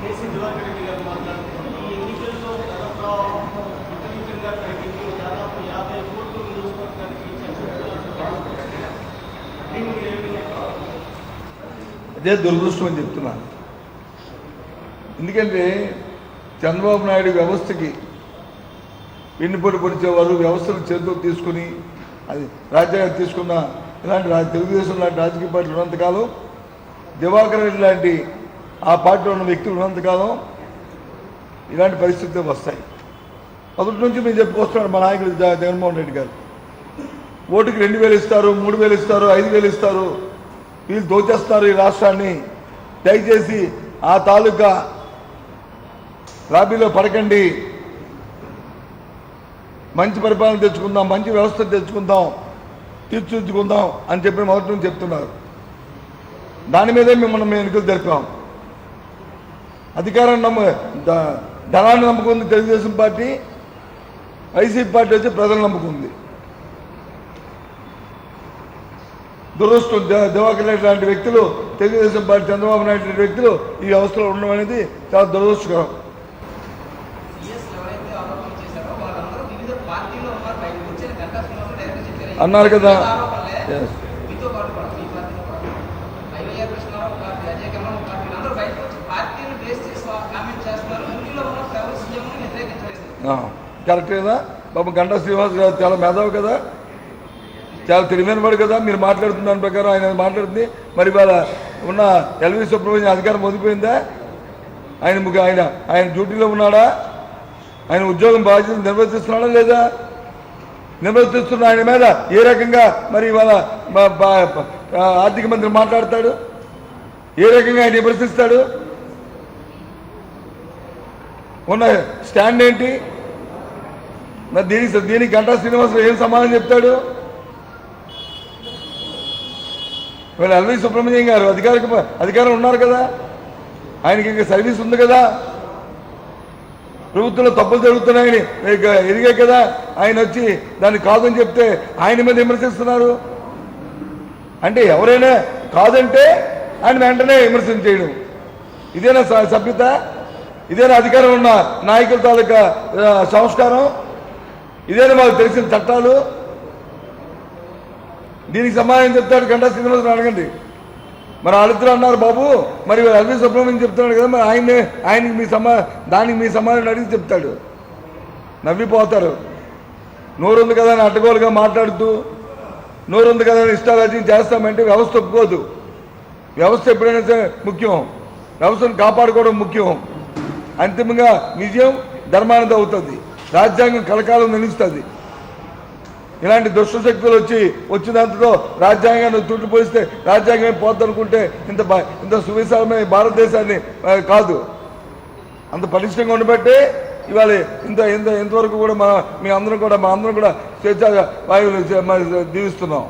KC Reddy గారు మాట్లాడుతున్నారు ఈ ఎన్నికల్లో దాదాపు విపరీతంగా దాదాపు యాభై కోట్లు నియోజకవర్గానికి అదే దురదృష్టం అని చెప్తున్నాను. ఎందుకంటే చంద్రబాబు నాయుడు వ్యవస్థకి వెన్నుపోటు పరిచేవారు వ్యవస్థను చేతులు తీసుకుని అది రాజ్యాంగం తీసుకున్న ఇలాంటి తెలుగుదేశం లాంటి రాజకీయ పార్టీలు ఉన్నంతకాలం దివాకర్ రెడ్డి లాంటి ఆ పార్టీలో ఉన్న వ్యక్తులు ఉన్నంతకాలం ఇలాంటి పరిస్థితులు వస్తాయి. మొదటి నుంచి మేము చెప్పుకొస్తున్నాడు మా నాయకుడు జగన్మోహన్ రెడ్డి గారు. ఓటుకి రెండు వేలు ఇస్తారు మూడు వేలు ఇస్తారు ఐదు వేలు ఇస్తారు. వీళ్ళు దోచేస్తారు ఈ రాష్ట్రాన్ని. దయచేసి ఆ తాలూకా లాబీలో పడకండి. మంచి పరిపాలన తెచ్చుకుందాం మంచి వ్యవస్థ తెచ్చుకుందాం తీర్చిదిద్దుకుందాం అని చెప్పి మొదటి నుంచి చెప్తున్నారు. దాని మీదే మిమ్మల్ని మేము ఎన్నికలు జరిపాం. అధికారం నమ్ము ధనాన్ని నమ్ముకుంది తెలుగుదేశం పార్టీ వైసీపీ పార్టీ వచ్చి ప్రజలు నమ్ముకుంది. దురదృష్టం దివాకర్ రెడ్డి లాంటి వ్యక్తులు తెలుగుదేశం పార్టీ చంద్రబాబు నాయుడు లాంటి వ్యక్తులు ఈ వ్యవస్థలో ఉండడం అనేది చాలా దురదృష్టకరం. సీఎస్ ఎవరైతే కరెక్ట్ కదా? బాబు గంటా శ్రీనివాస్ గారు చాలా మేధావు కదా? చాలా తెలివైన వాడు కదా? మీరు మాట్లాడుతున్న దాని ప్రకారం ఆయన మాట్లాడుతుంది. మరి వాళ్ళ ఉన్న ఎల్వి సుబ్రహ్మణ్యం అధికారం వదిలిపోయిందా? ఆయన ఆయన ఆయన డ్యూటీలో ఉన్నాడా? ఆయన ఉద్యోగం బాధ్యత నిర్వర్తిస్తున్నాడా లేదా? నిర్వర్తిస్తున్న ఆయన మీద ఏ రకంగా మరి ఇవాళ ఆర్థిక మంత్రి మాట్లాడతాడు? ఏ రకంగా ఆయన విమర్శిస్తాడు? ఉన్న స్టాండ్ ఏంటి? మరి దీనికి దీనికి గంటా శ్రీనివాసరావు ఏం సమాధానం చెప్తాడు? వీళ్ళు ఎల్వి సుబ్రహ్మణ్యం గారు అధికారిక అధికారం ఉన్నారు కదా? ఆయనకి ఇంకా సర్వీస్ ఉంది కదా? ప్రభుత్వంలో తప్పులు జరుగుతున్నాయని ఇక కదా? ఆయన వచ్చి దాన్ని కాదని చెప్తే ఆయన మీద విమర్శిస్తున్నారు. అంటే ఎవరైనా కాదంటే ఆయన వెంటనే విమర్శన చేయడం. ఇదేనా స- సభ్యత? ఇదేనా అధికారం ఉన్న నాయకుల తాలూకా సంస్కారం? ఇదేనా మాకు తెలిసిన చట్టాలు? దీనికి సమాధానం చెప్తాడు గంటా శ్రీనివాసరావు అడగండి. మరి వాళ్ళిద్దరు అన్నారు బాబు. మరి ఎల్వి సుబ్రహ్మణ్యం చెప్తున్నాడు కదా మరి ఆయన ఆయనకి మీ సమా దానికి మీ సమాధానం అడిగి చెప్తాడు. నవ్విపోతారు. నోరుంది కదా అని అడ్డగోలుగా మాట్లాడుతూ నోరుంది కదా అని ఇష్టారాజ్యం చేస్తామంటే వ్యవస్థ ఒప్పుకోదు. వ్యవస్థ ఎప్పుడైనా ముఖ్యం. వ్యవస్థను కాపాడుకోవడం ముఖ్యం. అంతిమంగా నిజం ధర్మానిది అవుతుంది. రాజ్యాంగం కలకాలం నిలుస్తుంది. ఇలాంటి దుష్టశక్తులు వచ్చి వచ్చినంతలో రాజ్యాంగాన్ని తుట్టిపోయిస్తే రాజ్యాంగం పోద్దనుకుంటే ఇంత ఇంత సువిశాలమైన భారతదేశాన్ని కాదు. అంత పటిష్టంగా ఉండబట్టే ఇవాళ ఇంత ఇంత ఇంతవరకు కూడా మన మీ అందరం కూడా మా అందరం కూడా స్వేచ్ఛగా వాయువులు దీవిస్తున్నాం.